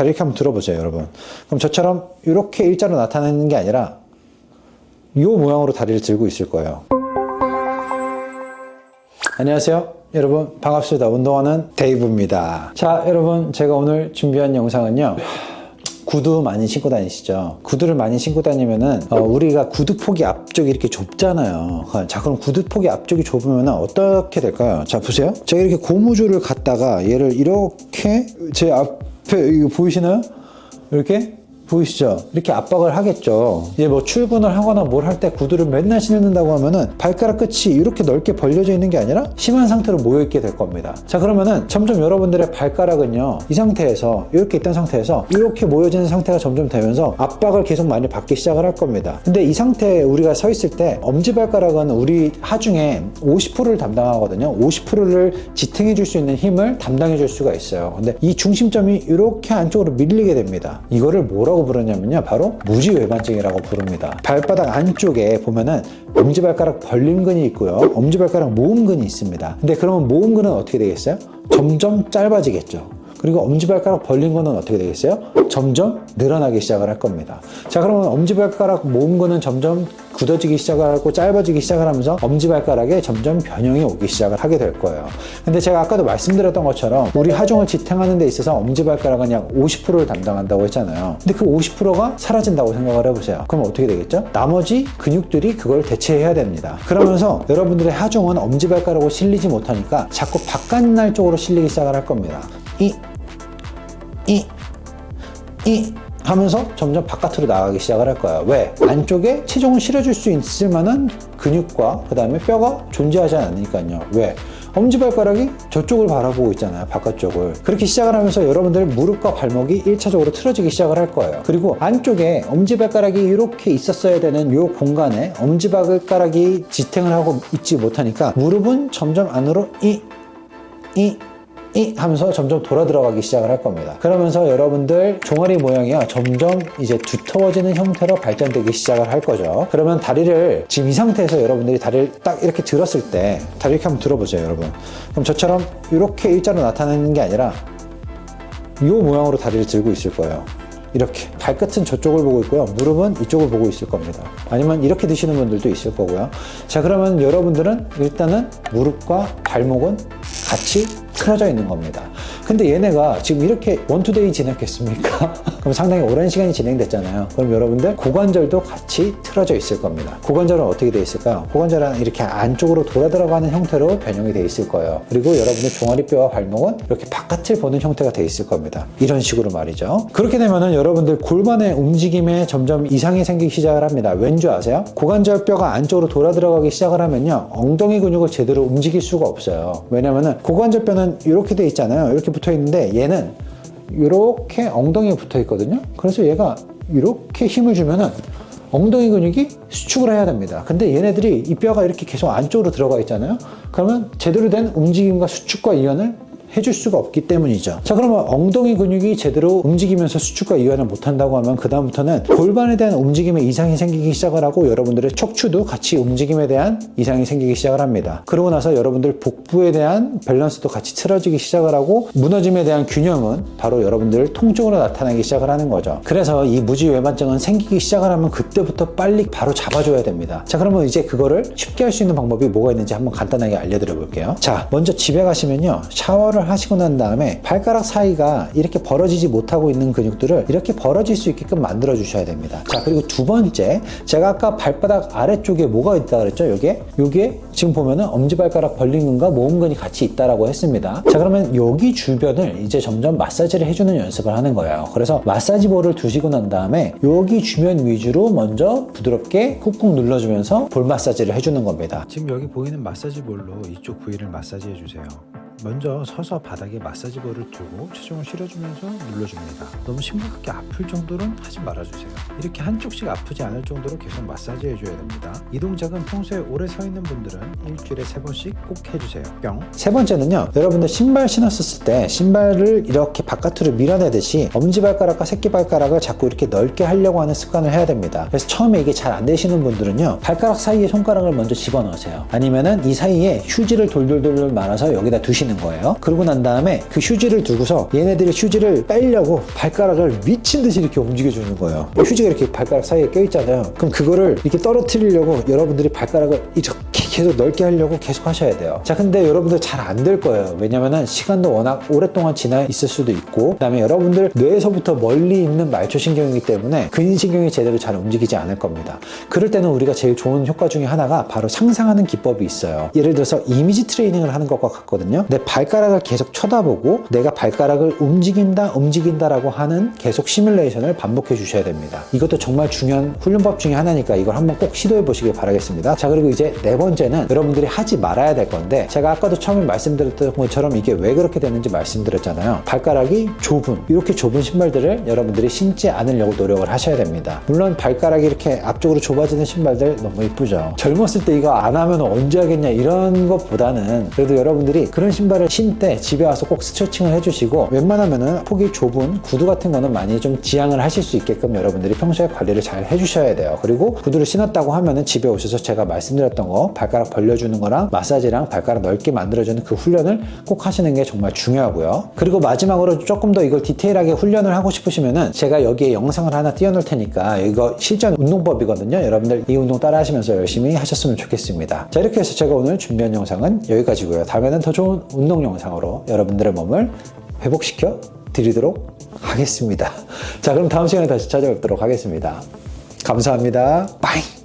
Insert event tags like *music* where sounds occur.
다리 이렇게 한번 들어보세요, 여러분. 그럼 저처럼 이렇게 일자로 나타내는 게 아니라 이 모양으로 다리를 들고 있을 거예요. 안녕하세요. 여러분 반갑습니다. 운동하는 데이브입니다. 자, 여러분 제가 오늘 준비한 영상은요. 구두 많이 신고 다니시죠? 구두를 많이 신고 다니면은 어, 우리가 구두 폭이 앞쪽이 이렇게 좁잖아요. 자, 그럼 구두 폭이 앞쪽이 좁으면 어떻게 될까요? 자, 보세요. 제가 이렇게 고무줄을 갖다가 얘를 이렇게 제 앞에 이거 보이시나요? 이렇게 보이시죠? 이렇게 압박을 하겠죠. 이제 뭐 출근을 하거나 뭘 할 때 구두를 맨날 신는다고 하면은 발가락 끝이 이렇게 넓게 벌려져 있는 게 아니라 심한 상태로 모여 있게 될 겁니다. 자, 그러면은 점점 여러분들의 발가락은요, 이 상태에서, 이렇게 있던 상태에서 이렇게 모여지는 상태가 점점 되면서 압박을 계속 많이 받기 시작을 할 겁니다. 근데 이 상태에 우리가 서 있을 때 엄지발가락은 우리 하중에 50%를 담당하거든요. 50%를 지탱해 줄 수 있는 힘을 담당해 줄 수가 있어요. 근데 이 중심점이 이렇게 안쪽으로 밀리게 됩니다. 이거를 뭐라고 부르냐면요. 바로 무지외반증이라고 부릅니다. 발바닥 안쪽에 보면은 엄지발가락 벌림근이 있고요. 엄지발가락 모음근이 있습니다. 근데 그러면 모음근은 어떻게 되겠어요? 점점 짧아지겠죠. 그리고 엄지발가락 벌린 거는 어떻게 되겠어요? 점점 늘어나기 시작을 할 겁니다. 자, 그러면 엄지발가락 모은 거는 점점 굳어지기 시작을 하고 짧아지기 시작을 하면서 엄지발가락에 점점 변형이 오기 시작을 하게 될 거예요. 근데 제가 아까도 말씀드렸던 것처럼 우리 하중을 지탱하는 데 있어서 엄지발가락은 약 50%를 담당한다고 했잖아요. 근데 그 50%가 사라진다고 생각을 해보세요. 그럼 어떻게 되겠죠? 나머지 근육들이 그걸 대체해야 됩니다. 그러면서 여러분들의 하중은 엄지발가락으로 실리지 못하니까 자꾸 바깥날 쪽으로 실리기 시작을 할 겁니다. 이 이, 이 하면서 점점 바깥으로 나가기 시작을 할 거예요. 왜? 안쪽에 체중을 실어줄 수 있을 만한 근육과 그 다음에 뼈가 존재하지 않으니까요. 왜? 엄지발가락이 저쪽을 바라보고 있잖아요. 바깥쪽을. 그렇게 시작을 하면서 여러분들 무릎과 발목이 1차적으로 틀어지기 시작을 할 거예요. 그리고 안쪽에 엄지발가락이 이렇게 있었어야 되는 이 공간에 엄지발가락이 지탱을 하고 있지 못하니까 무릎은 점점 안으로 이, 이, 이 하면서 점점 돌아 들어가기 시작을 할 겁니다. 그러면서 여러분들 종아리 모양이요 점점 이제 두터워지는 형태로 발전되기 시작을 할 거죠. 그러면 다리를 지금 이 상태에서 여러분들이 다리를 딱 이렇게 들었을 때 다리 이렇게 한번 들어보세요, 여러분. 그럼 저처럼 이렇게 일자로 나타내는 게 아니라 이 모양으로 다리를 들고 있을 거예요. 이렇게 발끝은 저쪽을 보고 있고요 무릎은 이쪽을 보고 있을 겁니다 아니면 이렇게 드시는 분들도 있을 거고요 자 그러면 여러분들은 일단은 무릎과 발목은 같이 틀어져 있는 겁니다 근데 얘네가 지금 이렇게 원투데이 지냈겠습니까? *laughs* 그럼 상당히 오랜 시간이 진행됐잖아요. 그럼 여러분들 고관절도 같이 틀어져 있을 겁니다. 고관절은 어떻게 돼 있을까요? 고관절은 이렇게 안쪽으로 돌아 들어가는 형태로 변형이 돼 있을 거예요. 그리고 여러분들 종아리뼈와 발목은 이렇게 바깥을 보는 형태가 돼 있을 겁니다. 이런 식으로 말이죠. 그렇게 되면은 여러분들 골반의 움직임에 점점 이상이 생기기 시작을 합니다. 왠 줄 아세요? 고관절 뼈가 안쪽으로 돌아 들어가기 시작을 하면요. 엉덩이 근육을 제대로 움직일 수가 없어요. 왜냐면은 고관절 뼈는 이렇게 돼 있잖아요. 이렇게 붙어 있는데 얘는 이렇게 엉덩이에 붙어 있거든요 그래서 얘가 이렇게 힘을 주면은 엉덩이 근육이 수축을 해야 됩니다. 근데 얘네들이 이 뼈가 이렇게 계속 안쪽으로 들어가 있잖아요. 그러면 제대로 된 움직임과 수축과 이완을 해줄 수가 없기 때문이죠. 자, 그러면 엉덩이 근육이 제대로 움직이면서 수축과 이완을 못한다고 하면 그 다음부터는 골반에 대한 움직임에 이상이 생기기 시작을 하고 여러분들의 척추도 같이 움직임에 대한 이상이 생기기 시작을 합니다. 그러고 나서 여러분들 복부에 대한 밸런스도 같이 틀어지기 시작을 하고 무너짐에 대한 균형은 바로 여러분들 통증으로 나타나기 시작을 하는 거죠. 그래서 이 무지 외반증은 생기기 시작을 하면 그때부터 빨리 바로 잡아줘야 됩니다. 자, 그러면 이제 그거를 쉽게 할 수 있는 방법이 뭐가 있는지 한번 간단하게 알려드려 볼게요. 자, 먼저 집에 가시면요. 샤워를 하시고 난 다음에 발가락 사이가 이렇게 벌어지지 못하고 있는 근육들을 이렇게 벌어질 수 있게끔 만들어 주셔야 됩니다. 자, 그리고 두 번째, 제가 아까 발바닥 아래쪽에 뭐가 있다 그랬죠? 여기에? 여기에 지금 보면은 엄지발가락 벌린근과 모음근이 같이 있다라고 했습니다. 자, 그러면 여기 주변을 이제 점점 마사지를 해주는 연습을 하는 거예요. 그래서 마사지 볼을 두시고 난 다음에 여기 주변 위주로 먼저 부드럽게 꾹꾹 눌러주면서 볼 마사지를 해주는 겁니다. 지금 여기 보이는 마사지 볼로 이쪽 부위를 마사지해 주세요. 먼저 서서 바닥에 마사지 볼을 두고 체중을 실어주면서 눌러줍니다. 너무 심각하게 아플 정도는 하지 말아주세요. 이렇게 한쪽씩 아프지 않을 정도로 계속 마사지 해줘야 됩니다. 이 동작은 평소에 오래 서 있는 분들은 일주일에 세 번씩 꼭 해주세요. 뿅. 세 번째는요, 여러분들 신발 신었을 때 신발을 이렇게 바깥으로 밀어내듯이 엄지발가락과 새끼발가락을 자꾸 이렇게 넓게 하려고 하는 습관을 해야 됩니다. 그래서 처음에 이게 잘 안 되시는 분들은요, 발가락 사이에 손가락을 먼저 집어넣으세요. 아니면은 이 사이에 휴지를 돌돌돌 말아서 여기다 두시는 있는 거예요. 그러고 난 다음에 그 휴지를 두고서 얘네들이 휴지를 빼려고 발가락을 미친 듯이 이렇게 움직여주는 거예요. 휴지가 이렇게 발가락 사이에 껴있잖아요. 그럼 그거를 이렇게 떨어뜨리려고 여러분들이 발가락을 이렇게 계속 넓게 하려고 계속 하셔야 돼요. 자, 근데 여러분들 잘 안 될 거예요. 왜냐면은 시간도 워낙 오랫동안 지나 있을 수도 있고, 그 다음에 여러분들 뇌에서부터 멀리 있는 말초신경이기 때문에 근신경이 제대로 잘 움직이지 않을 겁니다. 그럴 때는 우리가 제일 좋은 효과 중에 하나가 바로 상상하는 기법이 있어요. 예를 들어서 이미지 트레이닝을 하는 것과 같거든요. 내 발가락을 계속 쳐다보고 내가 발가락을 움직인다, 움직인다 라고 하는 계속 시뮬레이션을 반복해 주셔야 됩니다. 이것도 정말 중요한 훈련법 중에 하나니까 이걸 한번 꼭 시도해 보시길 바라겠습니다. 자, 그리고 이제 네 번째 는 여러분들이 하지 말아야 될 건데 제가 아까도 처음에 말씀드렸던 것처럼 이게 왜 그렇게 되는지 말씀드렸잖아요. 발가락이 좁은 이렇게 좁은 신발들을 여러분들이 신지 않으려고 노력을 하셔야 됩니다. 물론 발가락이 이렇게 앞쪽으로 좁아지는 신발들 너무 이쁘죠. 젊었을 때 이거 안 하면 언제 하겠냐 이런 것보다는 그래도 여러분들이 그런 신발을 신 때 집에 와서 꼭 스트레칭을 해주시고 웬만하면은 폭이 좁은 구두 같은 거는 많이 좀 지양을 하실 수 있게끔 여러분들이 평소에 관리를 잘 해주셔야 돼요. 그리고 구두를 신었다고 하면은 집에 오셔서 제가 말씀드렸던 거 발 가락 벌려주는 거랑 마사지랑 발가락 넓게 만들어주는 그 훈련을 꼭 하시는 게 정말 중요하고요. 그리고 마지막으로 조금 더 이걸 디테일하게 훈련을 하고 싶으시면은 제가 여기에 영상을 하나 띄워놓을 테니까 이거 실전 운동법이거든요. 여러분들 이 운동 따라 하시면서 열심히 하셨으면 좋겠습니다. 자, 이렇게 해서 제가 오늘 준비한 영상은 여기까지고요. 다음에는 더 좋은 운동 영상으로 여러분들의 몸을 회복시켜 드리도록 하겠습니다. 자, 그럼 다음 시간에 다시 찾아뵙도록 하겠습니다. 감사합니다. 빠이!